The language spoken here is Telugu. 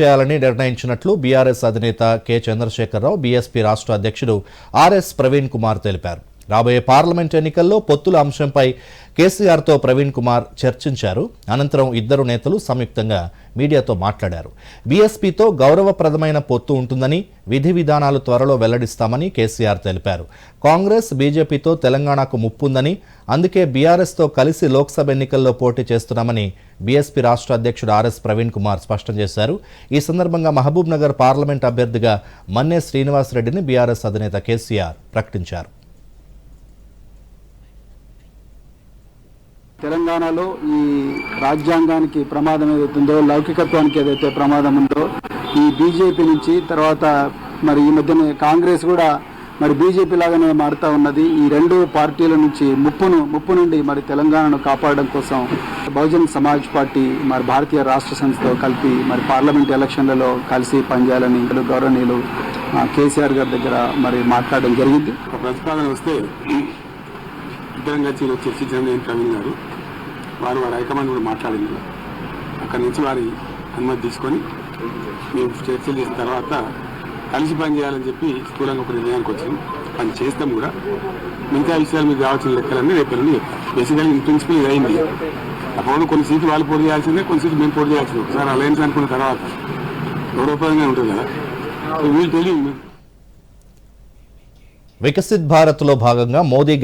చేయాలని నిర్ణయించినట్లు బీఆర్ఎస్ అధినేత కె చంద్రశేఖరరావు బీఎస్పీ రాష్ట్ర అధ్యక్షుడు ఆర్ఎస్ ప్రవీణ్ కుమార్ తెలిపారు. రాబోయే పార్లమెంట్ ఎన్నికల్లో పొత్తుల అంశంపై కేసీఆర్తో ప్రవీణ్ కుమార్ చర్చించారు. అనంతరం ఇద్దరు నేతలు సంయుక్తంగా మీడియాతో మాట్లాడారు. బీఎస్పీతో గౌరవప్రదమైన పొత్తు ఉంటుందని విధి విధానాలు త్వరలో వెల్లడిస్తామని కేసీఆర్ తెలిపారు. కాంగ్రెస్ బీజేపీతో తెలంగాణకు ముప్పుందని అందుకే బీఆర్ఎస్తో కలిసి లోక్సభ ఎన్నికల్లో పోటీ చేస్తున్నామని బీఎస్పీ రాష్ట్ర అధ్యక్షుడు ఆర్ఎస్ ప్రవీణ్ కుమార్ స్పష్టం చేశారు. ఈ సందర్భంగా మహబూబ్ నగర్ పార్లమెంట్ అభ్యర్థిగా మన్నే శ్రీనివాసరెడ్డిని బీఆర్ఎస్ అధినేత కేసీఆర్ ప్రకటించారు. తెలంగాణలో ఈ రాజ్యాంగానికి ప్రమాదం ఏదైతుందో లౌకికత్వానికి ఏదైతే ప్రమాదం ఉందో ఈ బీజేపీ నుంచి తర్వాత మరి ఈ మధ్యనే కాంగ్రెస్ కూడా మరి బీజేపీ లాగానే మారుతా ఉన్నది. ఈ రెండు పార్టీల నుంచి ముప్పును ముప్పు నుండి మరి తెలంగాణను కాపాడడం కోసం బహుజన్ సమాజ్ పార్టీ మరి భారతీయ రాష్ట్ర సంస్థతో కలిపి మరి పార్లమెంట్ ఎలక్షన్లలో కలిసి పనిచేయాలని గౌరవనీయులు కేసీఆర్ గారి దగ్గర మరి మాట్లాడడం జరిగింది. ప్రతిపాదన వస్తే ఇద్దరం కలిసి ఈరోజు చర్చించడం ప్రవీణ్ గారు వారు వారి హైకమాండ్ కూడా మాట్లాడింది. అక్కడి నుంచి వారి అనుమతి తీసుకొని మేము చర్చలు చేసిన తర్వాత కలిసి పని చేయాలని చెప్పి స్థూలంగా ఒక నిర్ణయానికి వచ్చాం పని చేస్తాం కూడా. మిగతా విషయాలు మీకు కావాల్సిన లెక్కలన్నీ రేపు ఎల్లుండి బేసికల్గా ఇన్ ప్రిన్సిపల్ ఇది అయింది అప్పుడు కొన్ని సీట్లు వాళ్ళు పోటీ చేయాల్సిందే కొన్ని సీట్లు మేము పోటీ చేయాల్సిందే. ఒకసారి అలయన్స్ అనుకున్న తర్వాత గౌరవప్రదంగా ఉంటుంది కదా. వీళ్ళు తెలియదు వికసిత్ భారత్లో భాగంగా మోదీ